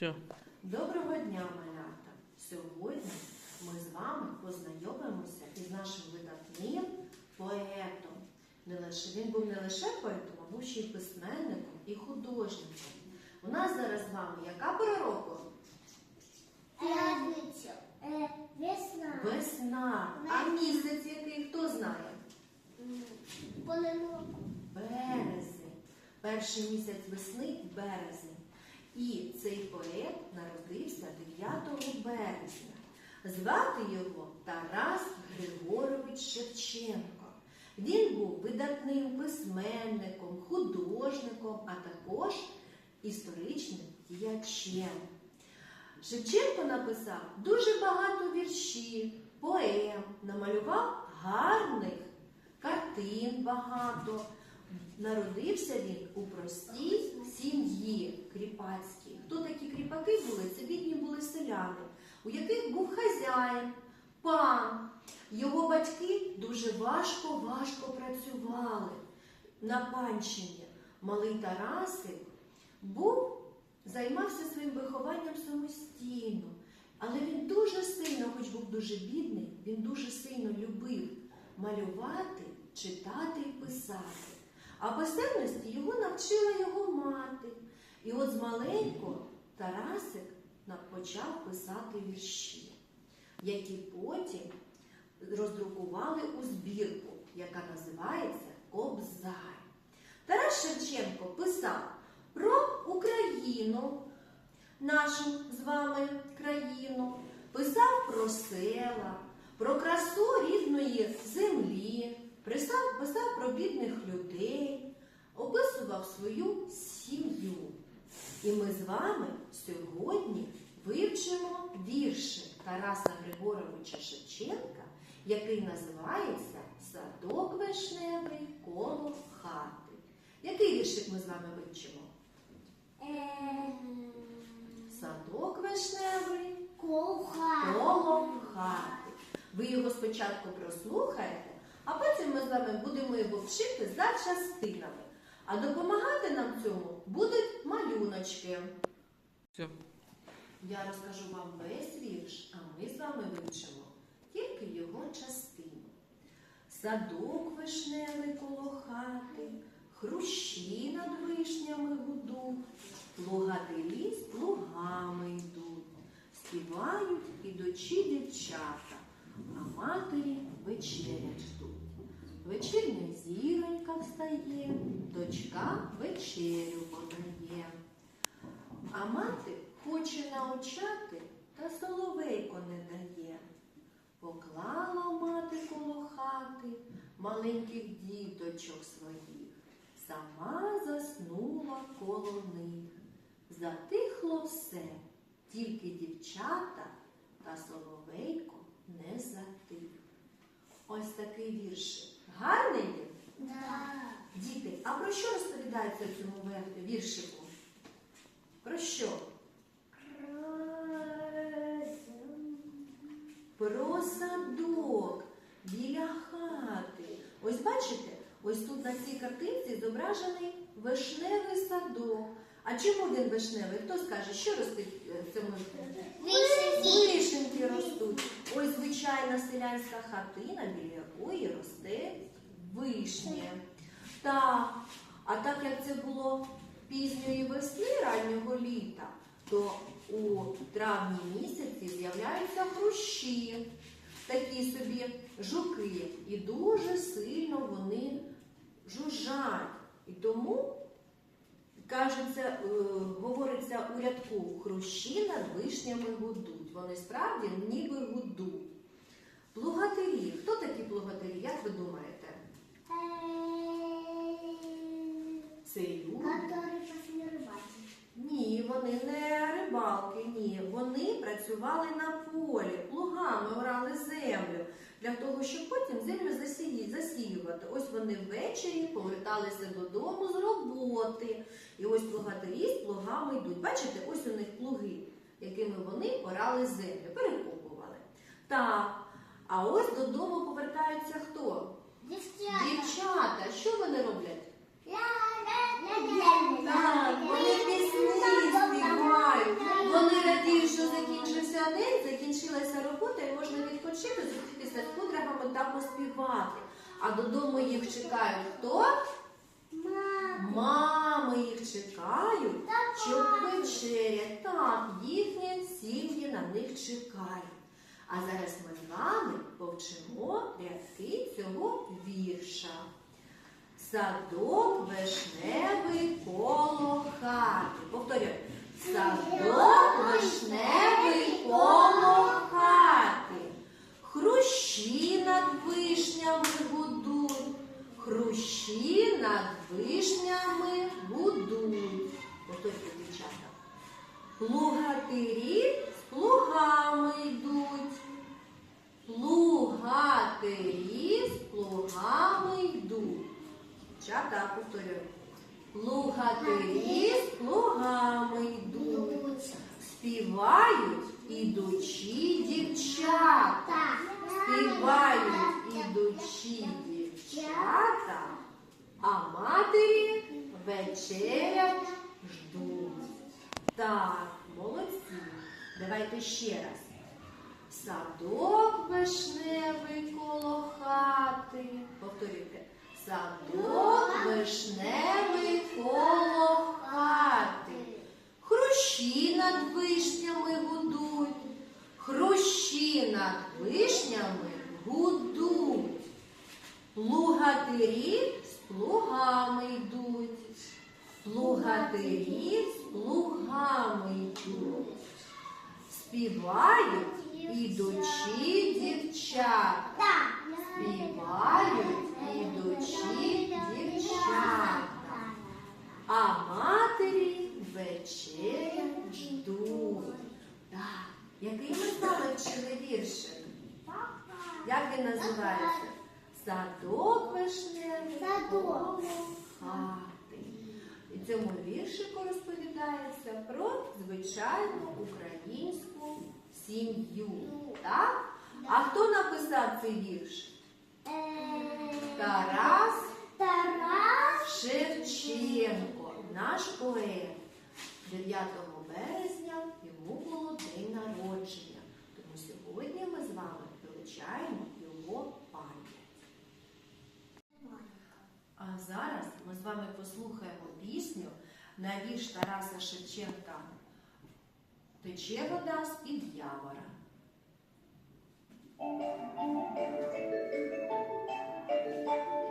Все. Доброго дня, малята! Сьогодні ми з вами познайомимося із нашим видатним поетом. Не лише, він був не лише поетом, а був ще й письменником і художником. У нас зараз з вами яка пора року? П'ятницю. Е, Весна. Весна. А місяць який хто знає? Понемногу. Березень. Перший місяць весни березень. І цей поет народився 9 березня. Звати його Тарас Григорович Шевченко. Він був видатним письменником, художником, а також історичним діячем. Шевченко написав дуже багато віршів, поем, намалював гарних картин багато. Народився він у простій сім'ї кріпацькій. Хто такі кріпаки були? Це бідні були селяни, у яких був хазяїн, пан. Його батьки дуже важко-важко працювали на панщині. Малий Тарасик був, займався своїм вихованням самостійно. Але він дуже сильно, хоч був дуже бідний, він дуже сильно любив малювати, читати і писати. А писемності його навчила його мати. І от з маленького Тарасик почав писати вірші, які потім роздрукували у збірку, яка називається Кобзар. Тарас Шевченко писав про Україну, нашу з вами країну, писав про села, про красу рідної землі, писав про бідних людей, описував свою сім'ю. І ми з вами сьогодні вивчимо вірші Тараса Григоровича Шевченка, який називається Садок вишневий коло хати. Який віршик ми з вами вивчимо? Е, Садок вишневий коло хати. Ви його спочатку прослухаєте, а потім ми з вами будемо його вчити за частинами. А допомагати нам в цьому будуть малюночки. Все. Я розкажу вам весь вірш, а ми з вами вивчимо тільки його частину. Садок вишневий коло хати, хрущі над вишнями гудуть, плугатирі з плугами йдуть, співають ідучі дівчата, а матері вечерять ждуть. Вечірня зіронька встає, дочка вечерю подає. А мати хоче научати, та соловейко не дає. Поклала мати коло хати маленьких діточок своїх, сама заснула коло них. Затихло все, тільки дівчата та соловейко не затих. Ось такий віршик. Гарний він? Да. Діти, а про що розповідається в цьому віршику? Про що? Про садок біля хати. Ось бачите, ось тут на цій картинці зображений вишневий садок. А чому він вишневий? Хто скаже, що ростуть е, в цьому? Вишеньки ростуть. Ось звичайна селянська хатина, біля якої росте вишня. Так, а так як це було пізньої весни, раннього літа, то у травні місяці з'являються хрущі, такі собі жуки, і дуже сильно вони жужжать. І тому кажеться, е, говориться у рядку хрущі над вишнями гудуть. Вони справді ніби гудуть. Плугатирі. Хто такі плугатирі? Як ви думаєте? Це люди. Ні, вони не рибалки, ні. Вони працювали на полі, плугами орали землю для того, щоб потім землю засіювати. Ось вони ввечері поверталися додому з роботи. І ось плугатирі з плугами йдуть. Бачите, ось у них плуги, якими вони орали землю, перекопували. Так, а ось додому повертаються хто? Девчата. Дівчата. Що вони роблять? Так, вони пісні співають. день, закінчилася робота і можна відпочити, зустрітися з подругами та поспівати. А додому їх чекають хто? Мама. Мами їх чекають, щоб вечеря. Так, їхні сім'ї на них чекають. А зараз ми з вами повчимо рядки цього вірша. Садок вишневий коло хати. Повторюю. Садок вишневий коло хати. Хрущі над вишнями гудуть. Хрущі над вишнями гудуть. Повторюйте, дівчата. Плугатирі з плугами йдуть. Плугатирі з плугами йдуть. Дівчата, повторюю. Плугатирі з плугами йдуть. Співають ідучі дівчата. Співають ідучі дівчата, а матері вечерять ждуть. Так, молодці. Давайте ще раз. Садок вишневий коло хати. Повторюйте. Садок вишневий коло хати. Хрущі над вишнями гудуть. Хрущі над вишнями гудуть. Плугатирі з плугами йдуть. Плугатирі з плугами йдуть. Співають ідучі дівчата. Співають ідучі дівчата. А матері вечеря ждуть. Так, який ми вами вчили віршик? Як він називається? Садок вишневий Садок. Цьому віршику розповідається про звичайну українську сім'ю. Так? А хто написав цей вірш? Тарас Тарас. Шевченко, наш поет. 9 березня йому було день народження. Тому сьогодні ми з вами вивчаємо його пам'ять. А зараз ми з вами послухаємо пісню на вірш Тараса Шевченка Тече вода з-під явора. Діти,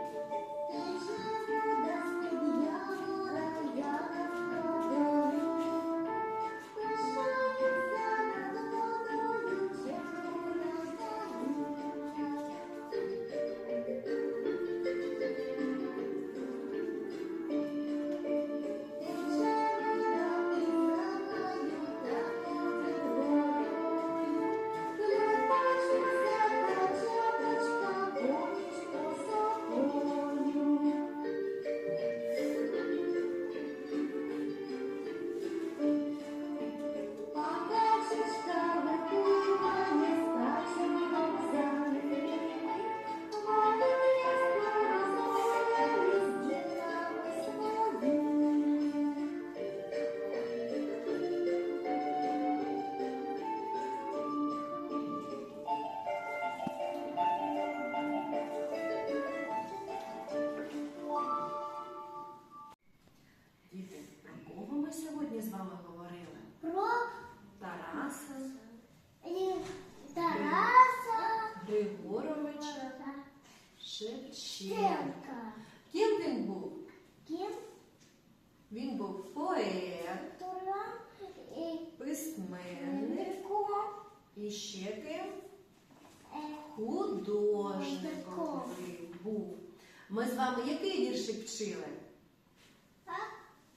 і ще ким художником був. Ми з вами який віршик вчили?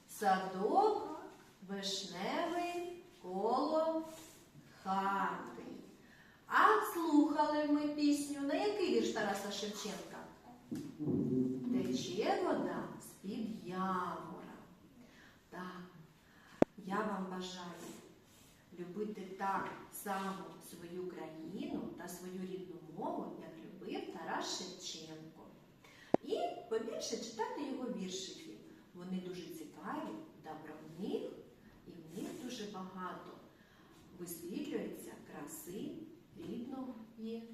Садок вишневий коло хати. А слухали ми пісню на який вірш Тараса Шевченка? Тече вода з-під явора. Так, я вам бажаю любити так само свою країну та свою рідну мову, як любив Тарас Шевченко. І побільше читати його віршики. Вони дуже цікаві, добровних, і в них дуже багато висвітлюється краси рідної